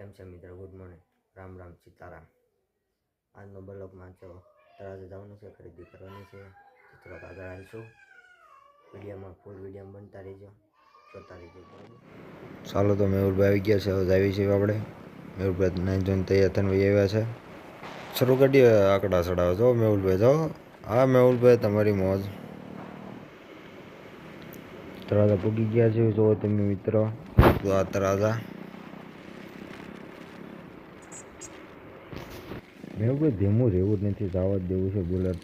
કેમ છે મિત્ર, ગુડ મોર્નિંગ. રામ રામ, સીતારામ. આજનો બ્લોગમાં જો તળાજે જવાનું છે, ખરીદી કરવાની છે. થોડોક આગળ આવીશું. વિડીયોમાં ફૂલ વિડીયોમાં બનતા રહીજો. જોતા રહીજો. ચાલો તો મેહુલભાઈ આવી ગયા છે, હવે આવી છીએ આપણે. મેહુલભાઈ નાઈ જોઈને તૈયાર થઈને ભાઈ આવ્યા છે. શરૂ કરીએ આંકડા ચડાવો જો મેહુલભાઈ, જો. હા, મેહુલભાઈ, તમારી મોજ. તરાજા પૂગી ગયા છે જો તમે મિત્રો. તો આ તળાજા મેં કોઈ ધીમું રહેવું જ નથી જવા દેવું છે, બોલર.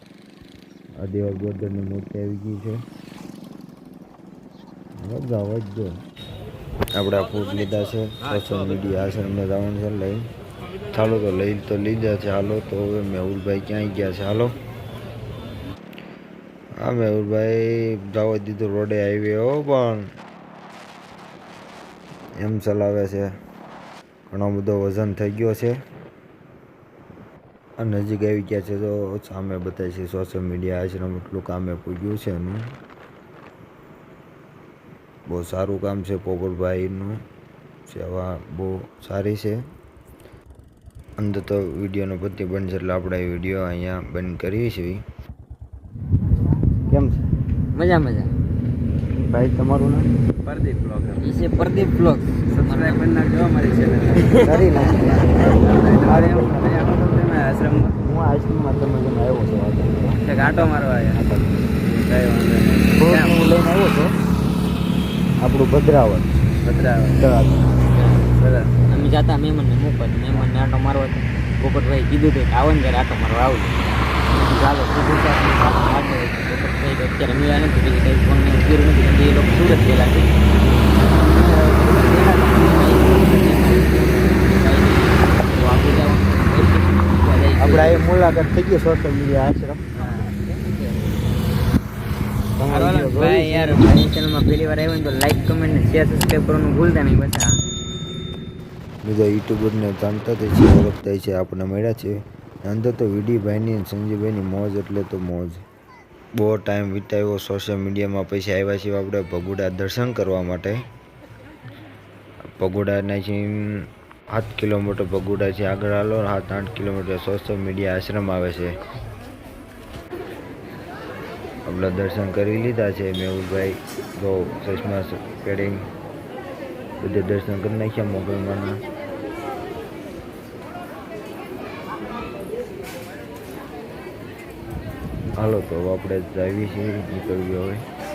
આ દેવા ગોદરની મૂર્તિ આવી ગઈ છે. હવે જવા જ દો. આપણે આ ફૂટ લીધા છે સોશિયલ મીડિયા આશ્રમને જવાનું છે, લઈ. ચાલો તો લઈ તો લીધા છે, હાલો તો હવે મેહુલભાઈ ક્યાંય ગયા છે, હાલો. હા, મેહુલભાઈ જવા દીધું રોડે હાઈવે હો પણ એમ ચલાવે છે. ઘણો બધો વજન થઈ ગયો છે. નજીક આવી ગયા છે તો સામે બતાવે છે સોશિયલ મીડિયા આશ્રમ એટલું કામે પૂગ્યું છે એનું. બહુ સારું કામ છે પોપટભાઈનું. સેવા બહુ સારી છે. અંદર તો વિડીયોનો પતિ છે એટલે આપણે વીડિયો અહીંયા બંધ કરીએ છીએ. કેમ છે? મજા મજા. ભાઈ તમારું નામ? પ્રદીપ બ્લોગ છે પ્રદીપ બ્લોગ. સબસ્ક્રાઇબ કરી નાખજો અમારી ચેનલ કરી આશ્રમમાં? હું આશ્રમમાં તમે જેમ આવ્યો છો એક આટો મારવા આવ્યા. કઈ વાંધો નહીં. હું લઈને આવ્યો છો. આપણું ભદ્રાવત. ભદ્રાવત. સરસ. અમે જાતા મહેમાનને મૂકવા તો મહેમાનને આટો મારવા તો પોપટભાઈ કીધું હતું કે આવો ને ત્યારે આટો મારવા આવું ચાલો. પોપટભાઈ અત્યારે મેળા નથી ફોન ને કર્યું નથી એ લોકો સુરત ગયેલા છે તો આપણે જવાનું. મુલાકાત થઈ ગઈ સોશિયલ મીડિયા આશ્રમ ભાઈ યાર ચેનલમાં પહેલી વાર આવ્યો ને તો લાઈક કમેન્ટ ને શેર સબસ્ક્રાઈબ કરવાનું ભૂલતા નહીં આ. બધા યુટ્યુબરને જાણતા જ છે ઓળખતા છે આપણને મળ્યા છે. અંદર તો વિડીભાઈની અને સંજીભાઈની મોજ એટલે તો મોજ. બહુ ટાઈમ વિતાવ્યો સોશિયલ મીડિયામાં પૈસા આવ્યા છે આપણે ભગુડા દર્શન કરવા માટે. ભગુડાના છે સાત કિલોમીટર ભગુડા છે. આગળ હાલો સાત આઠ કિલોમીટર સોશિયલ મીડિયા આશ્રમ આવે છે. આપણે દર્શન કરી લીધા છે. મેહુલભાઈ જો ચશ્મા પેડિંગ બધે દર્શન કરી નાખ્યા મોગલમાંના. હાલો, તો આપણે જાવી છીએ. નીકળવી હવે.